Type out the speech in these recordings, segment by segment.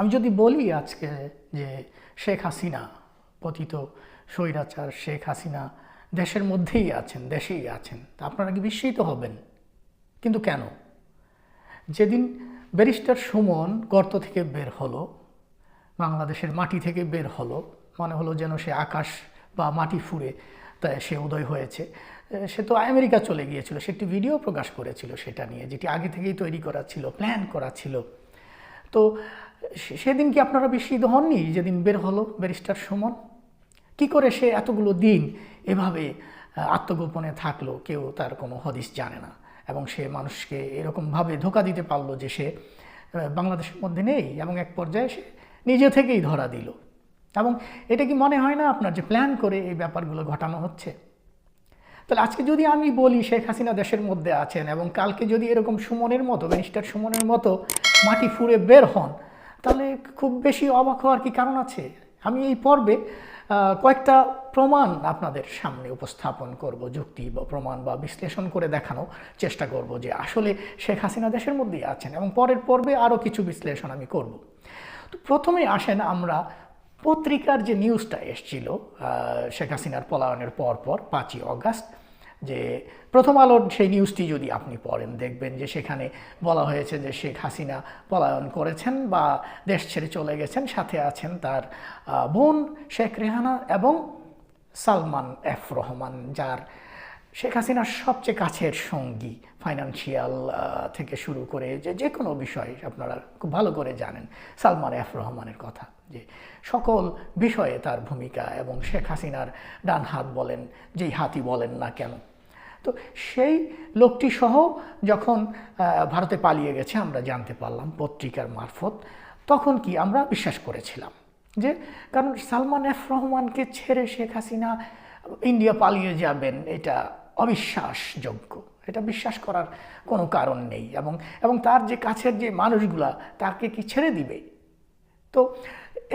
আমি যদি বলি আজকে যে শেখ হাসিনা, পতিত স্বৈরাচার শেখ হাসিনা দেশের মধ্যেই আছেন, দেশেই আছেন, তা আপনারা কি বিস্মিত হবেন? কিন্তু কেন? যেদিন ব্যারিস্টার সুমন গর্ত থেকে বের হলো, বাংলাদেশের মাটি থেকে বের হলো, মনে হলো যেন সে আকাশ বা মাটি ফুঁড়ে তাই সে উদয় হয়েছে, সে তো আমেরিকা চলে গিয়েছিল, সে একটি ভিডিও প্রকাশ করেছিল সেটা নিয়ে, যেটি আগে থেকেই তৈরি করা ছিল প্ল্যান করা ছিল। তো সেদিন কি আপনারা বিস্মিত হননি? যেদিন বের হলো, ব্যারিস্টার সুমন। কি করে সে এতগুলো দিন এভাবে আত্মগোপনে থাকল? কেউ তার কোনো হদিস জানে না। এবং সে মানুষকে এরকমভাবে ধোকা দিতে পারল যে সে বাংলাদেশের মধ্যে নেই এবং এক পর্যায়ে সে নিজে থেকেই ধরা দিল। এবং এটা কি মনে হয় না আপনার যে প্ল্যান করে এই ব্যাপারগুলো ঘটানো হচ্ছে? তাহলে আজকে যদি আমি বলি শেখ হাসিনা দেশের মধ্যে আছেন এবং কালকে যদি এরকম সুমনের মতো, ব্যারিস্টার সুমনের মতো মাটি ফুঁড়ে বের হন তাহলে খুব বেশি অবাক হওয়ার কি কারণ আছে? আমি এই পর্বে কয়েকটা প্রমাণ আপনাদের সামনে উপস্থাপন করব, যুক্তি বা প্রমাণ বা বিশ্লেষণ করে দেখানো চেষ্টা করব যে আসলে শেখ হাসিনা দেশের মধ্যেই আছেন এবং পরের পর্বে আরও কিছু বিশ্লেষণ আমি করব। তো প্রথমে আসেন আমরা পত্রিকার যে নিউজটা এসছিল শেখ হাসিনার পলায়নের পর পর পাঁচই অগাস্ট যে প্রথম আলোর সেই নিউজটি যদি আপনি পড়েন, দেখবেন যে সেখানে বলা হয়েছে যে শেখ হাসিনা পলায়ন করেছেন বা দেশ ছেড়ে চলে গেছেন, সাথে আছেন তার বোন শেখ রেহানা এবং সালমান এফ রহমান, যার শেখ হাসিনার সবচেয়ে কাছের সঙ্গী ফাইন্যান্সিয়াল থেকে শুরু করে যে যে কোনো বিষয় আপনারা খুব ভালো করে জানেন, সালমান এফ রহমানের কথা, যে সকল বিষয়ে তার ভূমিকা এবং শেখ হাসিনার ডান হাত বলেন, যেই হাতই বলেন না কেন তো সেই লোকটি সহ যখন ভারতে পালিয়ে গেছে, আমরা জানতে পারলাম পত্রিকার মারফত, তখন কি আমরা বিশ্বাস করেছিলাম যে, কারণ সালমান এফ রহমানকে ছেড়ে শেখ হাসিনা ইন্ডিয়া পালিয়ে যাবেন, এটা অবিশ্বাসযোগ্য। এটা বিশ্বাস করার কোনো কারণ নেই এবং এবং তার যে কাছের যে মানুষগুলা তাকে কি ছেড়ে দিবে? তো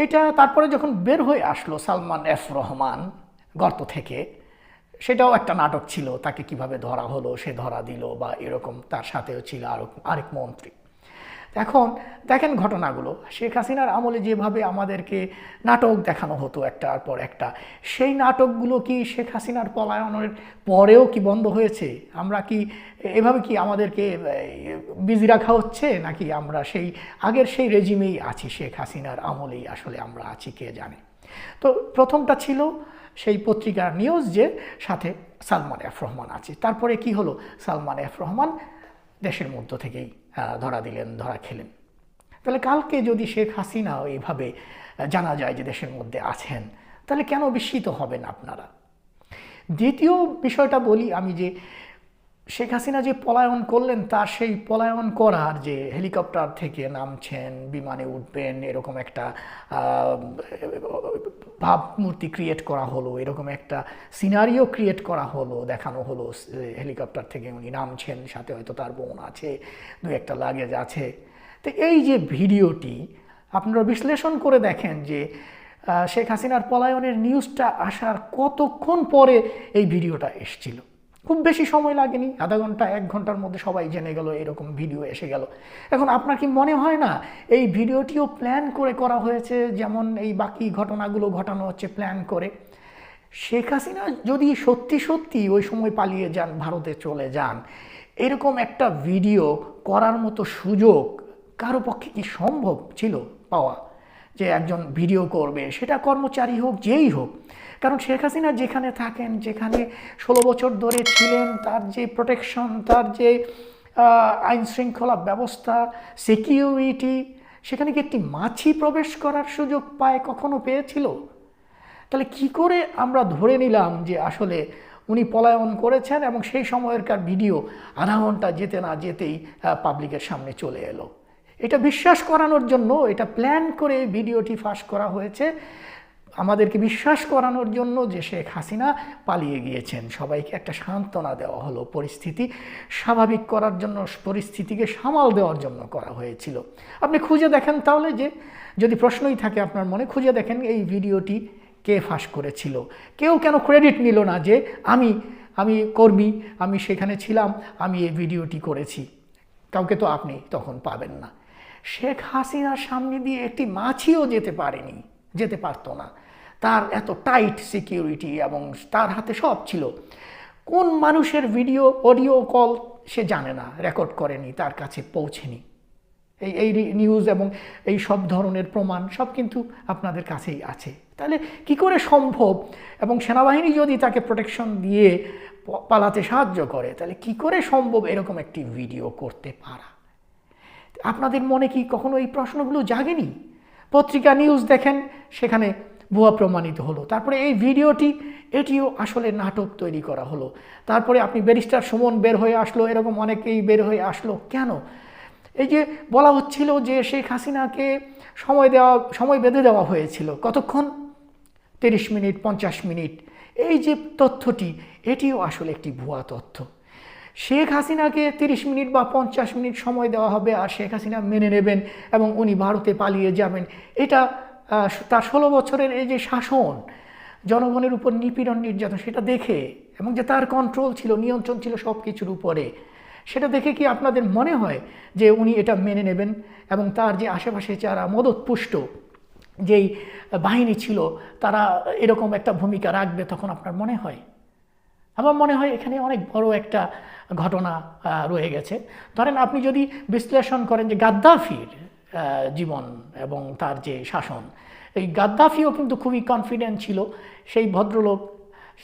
এটা তারপরে যখন বের হয়ে আসলো সালমান এফ রহমান গর্ত থেকে সেটাও একটা নাটক ছিল, তাকে কীভাবে ধরা হলো, সে ধরা দিল বা এরকম তার সাথেও ছিল আরও, আরেক মন্ত্রী। এখন দেখেন ঘটনাগুলো, শেখ হাসিনার আমলে যেভাবে আমাদেরকে নাটক দেখানো হতো একটার পর একটা, সেই নাটকগুলো কি শেখ হাসিনার পলায়নের পরেও কি বন্ধ হয়েছে? আমরা কি এভাবে কি আমাদেরকে বিজি রাখা হচ্ছে? নাকি আমরা সেই আগের সেই রেজিমেই আছি, শেখ হাসিনার আমলেই আসলে আমরা আছি, কে জানে? তো প্রথমটা ছিল সেই পত্রিকার নিউজ যে সাথে সালমান এফ রহমান আছে। তারপরে কি হলো? সালমান এফ রহমান দেশের মধ্য থেকেই ধরা দিলেন ধরা খেলেন। তাহলে কালকে যদি শেখ হাসিনাও এইভাবে আহ, জানা যায় যে দেশের মধ্যে আছেন তাহলে কেন বিস্মিত হবেন আপনারা? দ্বিতীয় বিষয়টা বলি আমি যে শেখ হাসিনা যে পলায়ন করলেন তার সেই পলায়ন করার যে হেলিকপ্টার থেকে নামছেন, বিমানে উঠবেন, এরকম একটা ভাবমূর্তি ক্রিয়েট করা হলো, এরকম একটা সিনারিও ক্রিয়েট করা হলো, দেখানো হলো, হেলিকপ্টার থেকে উনি নামছেন, সাথে হয়তো তার বোন আছে, দু একটা লাগেজ আছে। তো এই যে ভিডিওটি, আপনারা বিশ্লেষণ করে দেখেন যে শেখ হাসিনার পলায়নের নিউজটা আসার কতক্ষণ পরে এই ভিডিওটা এসছিল। খুব বেশি সময় লাগেনি, আধা ঘণ্টা, এক ঘণ্টার মধ্যে সবাই জেনে গেল, এরকম ভিডিও এসে গেল। এখন আপনার কি মনে হয় না, এই ভিডিওটিও প্ল্যান করে করা হয়েছে, যেমন এই বাকি ঘটনাগুলো ঘটানো হচ্ছে প্ল্যান করে? শেখ হাসিনা যদি সত্যি সত্যি ওই সময় পালিয়ে যান, ভারতে চলে যান, এরকম একটা ভিডিও করার মতো সুযোগ কারও পক্ষে কি সম্ভব ছিল পাওয়া? যে একজন ভিডিও করবে, সেটা কর্মচারী হোক, যেই হোক। কারণ শেখ হাসিনা যেখানে থাকেন, যেখানে ষোলো বছর ধরে ছিলেন, তার যে প্রোটেকশন তার যে আইন শৃঙ্খলা ব্যবস্থা সিকিউরিটি সেখানে কি একটি মাছি প্রবেশ করার সুযোগ পায়, কখনো পেয়েছিল? তাহলে কি করে আমরা ধরে নিলাম যে আসলে উনি পলায়ন করেছেন এবং সেই সময়কার ভিডিও, আধা ঘণ্টা যেতে না যেতেই পাবলিকের সামনে চলে এলো? এটা বিশ্বাস করানোর জন্য, এটা প্ল্যান করে ভিডিওটি ফাঁস করা হয়েছে। আমাদেরকে বিশ্বাস করানোর জন্য যে শেখ হাসিনা পালিয়ে গিয়েছেন। সবাইকে একটা সান্ত্বনা দেওয়া হলো। পরিস্থিতি স্বাভাবিক করার জন্য, পরিস্থিতিকে সামাল দেওয়ার জন্য করা হয়েছিল। আপনি খুঁজে দেখেন তাহলে যে, যদি প্রশ্নই থাকে আপনার মনে, খুঁজে দেখেন এই ভিডিওটি কে ফাঁস করেছিল। কেউ কেন ক্রেডিট নিল না যে, আমি আমি কর্মী, আমি সেখানে ছিলাম, আমি এই ভিডিওটি করেছি। কাউকে তো আপনি তখন পাবেন না। শেখ হাসিনার সামনে দিয়ে একটি মাছিও যেতে পারেনি, যেতে পারতো না। তার এত টাইট সিকিউরিটি এবং তার হাতে সব ছিল। কোন মানুষের ভিডিও, অডিও কল সে জানে না, রেকর্ড করেনি, তার কাছে পৌঁছেনি। এই এই নিউজ এবং এই সব ধরনের প্রমাণ সব কিন্তু আপনাদের কাছেই আছে। তাহলে কি করে সম্ভব? এবং সেনাবাহিনী যদি তাকে প্রোটেকশন দিয়ে পালাতে সাহায্য করে, তাহলে কি করে সম্ভব এরকম একটি ভিডিও করতে পারা? আপনাদের মনে কি কখনো এই প্রশ্নগুলো জাগেনি? পত্রিকা নিউজ দেখেন, সেখানে ভুয়া প্রমাণিত হলো। তারপরে এই ভিডিওটি, এটিও আসলে নাটক তৈরি করা হলো। তারপরে আপনি ব্যারিস্টার সুমন বের হয়ে আসলো, এরকম অনেকেই বের হয়ে আসলো। কেন? এই যে বলা হচ্ছিল যে শেখ হাসিনাকে সময় দেওয়া, সময় বেঁধে দেওয়া হয়েছিল। কতক্ষণ? তিরিশ মিনিট, পঞ্চাশ মিনিট। এই যে তথ্যটি, এটিও আসলে একটি ভুয়া তথ্য। শেখ হাসিনাকে তিরিশ মিনিট বা পঞ্চাশ মিনিট সময় দেওয়া হবে আর শেখ হাসিনা মেনে নেবেন এবং উনি ভারতে পালিয়ে যাবেন। এটা তার ষোলো বছরের এই যে শাসন, জনগণের উপর নিপীড়ন নির্যাতন, সেটা দেখে, এবং যে তার কন্ট্রোল ছিল, নিয়ন্ত্রণ ছিল সব কিছুর উপরে, সেটা দেখে কি আপনাদের মনে হয় যে উনি এটা মেনে নেবেন? এবং তার যে আশেপাশে যারা মদতপুষ্ট, যেই বাহিনী ছিল, তারা এরকম একটা ভূমিকা রাখবে তখন আপনার মনে হয়? আমার মনে হয় এখানে অনেক বড় একটা ঘটনা রয়ে গেছে। ধরেন আপনি যদি বিশ্লেষণ করেন যে গাদ্দাফির জীবন এবং তার যে শাসন, এই গাদ্দাফিও কিন্তু খুবই কনফিডেন্ট ছিল। সেই ভদ্রলোক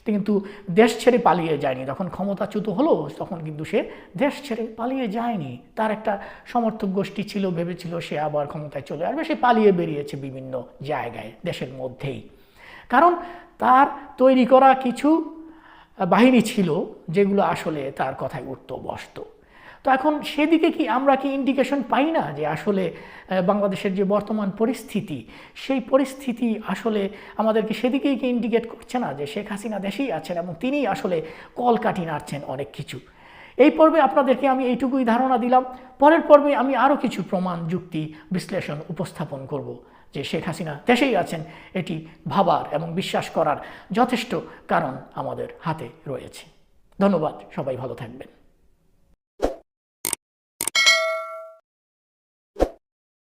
কিন্তু দেশ ছেড়ে পালিয়ে যায়নি। যখন ক্ষমতাচ্যুত হলো, তখন কিন্তু সে দেশ ছেড়ে পালিয়ে যায়নি। তার একটা সমর্থক গোষ্ঠী ছিল, ভেবেছিল সে আবার ক্ষমতায় চলে আসবে। সে পালিয়ে বেরিয়েছে বিভিন্ন জায়গায়, দেশের মধ্যেই। কারণ তার তৈরি করা কিছু বাহিনী ছিল যেগুলো আসলে তার কথায় উঠতো, বসত। তো এখন সেদিকে কি আমরা কি ইন্ডিকেশন পাই না যে আসলে বাংলাদেশের যে বর্তমান পরিস্থিতি, সেই পরিস্থিতি আসলে আমাদেরকে সেদিকেই কি ইন্ডিকেট করছে না যে শেখ হাসিনা দেশেই আছেন এবং তিনিই আসলে কল কাটি নাড়ছেন অনেক কিছু? এই পর্বে আপনাদেরকে আমি এইটুকুই ধারণা দিলাম। পরের পর্বে আমি আরও কিছু প্রমাণ, যুক্তি, বিশ্লেষণ উপস্থাপন করব। যে শেখ হাসিনা দেশেই আছেন, এটি ভাবার এবং বিশ্বাস করার যথেষ্ট কারণ আমাদের হাতে রয়েছে। ধন্যবাদ, সবাই ভালো থাকবেন।